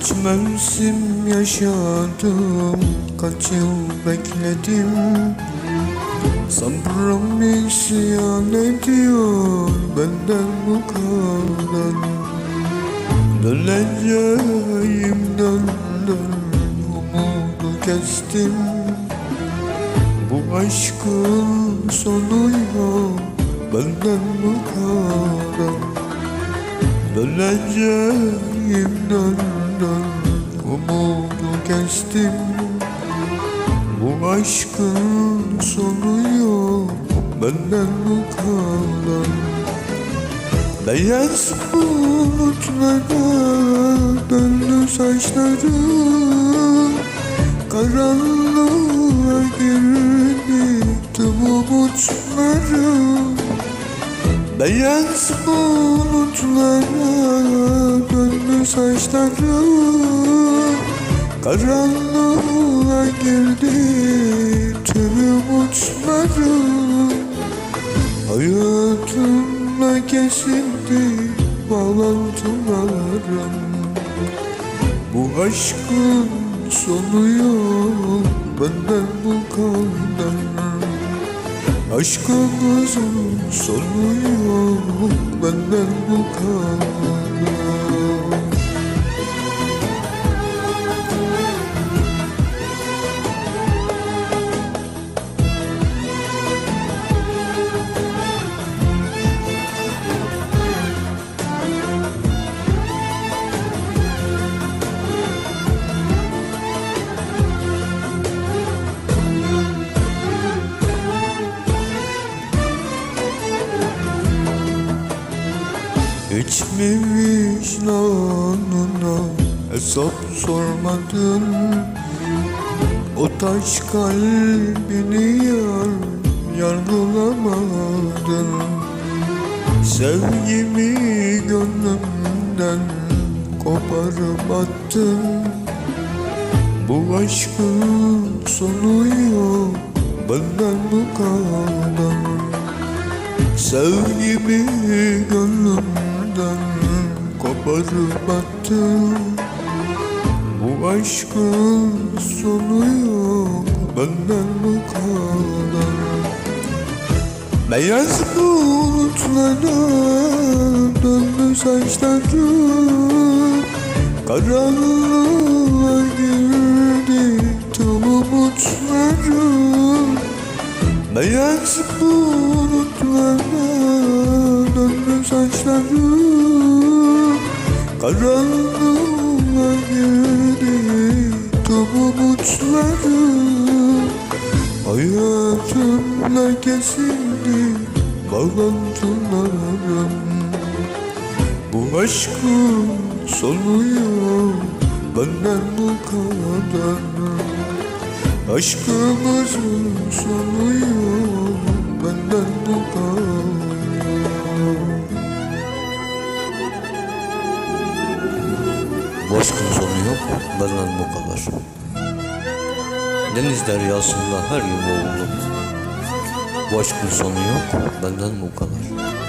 Kaç mevsim yaşadım Kaç yıl bekledim. Sabrım isyan ediyor Benden bu kadar. Döneceğim dön dön Umudu kestim. Bu aşkın sonu yok Benden bu kadar. Döneceğim dön dön Umudu kestim Bu aşkın sonu yok Benden bu kadar. Beyaz bulutlara döndü saçlarım Karanlığa girdi tüm umutlarım Beyaz bulutlara döndü saçlarım Karanlığa girdi tüm umutlarım Hayatımla kesildi bağlantılarım Bu aşkın sonu yok benden bu kadar Aşkımızın sonu yok benden bu kadar Hiç mi vicdanına hesap sormadın. O taş kalbini yar, yargılamadın Sevgimi gönlümden koparıp attın. Bu aşkın sonu yok benden bu kadar Sevgimi gönlümden koparıp attım Bu aşkın sonu yok benden bu kadar. Beyaz bulutlara döndü saçlarım Karanlığa girdi tüm umutlarım. Beyaz bulutlara Karanlığa girdi tüm umutlarım Hayatımla kesildi bağlantılarım Bu aşkın sonu yok benden bu kadar. Aşkımızın sonu yok benden bu kadar. Deniz deryasında her gün boğuldum. Bu aşkın sonu yok, benden bu kadar.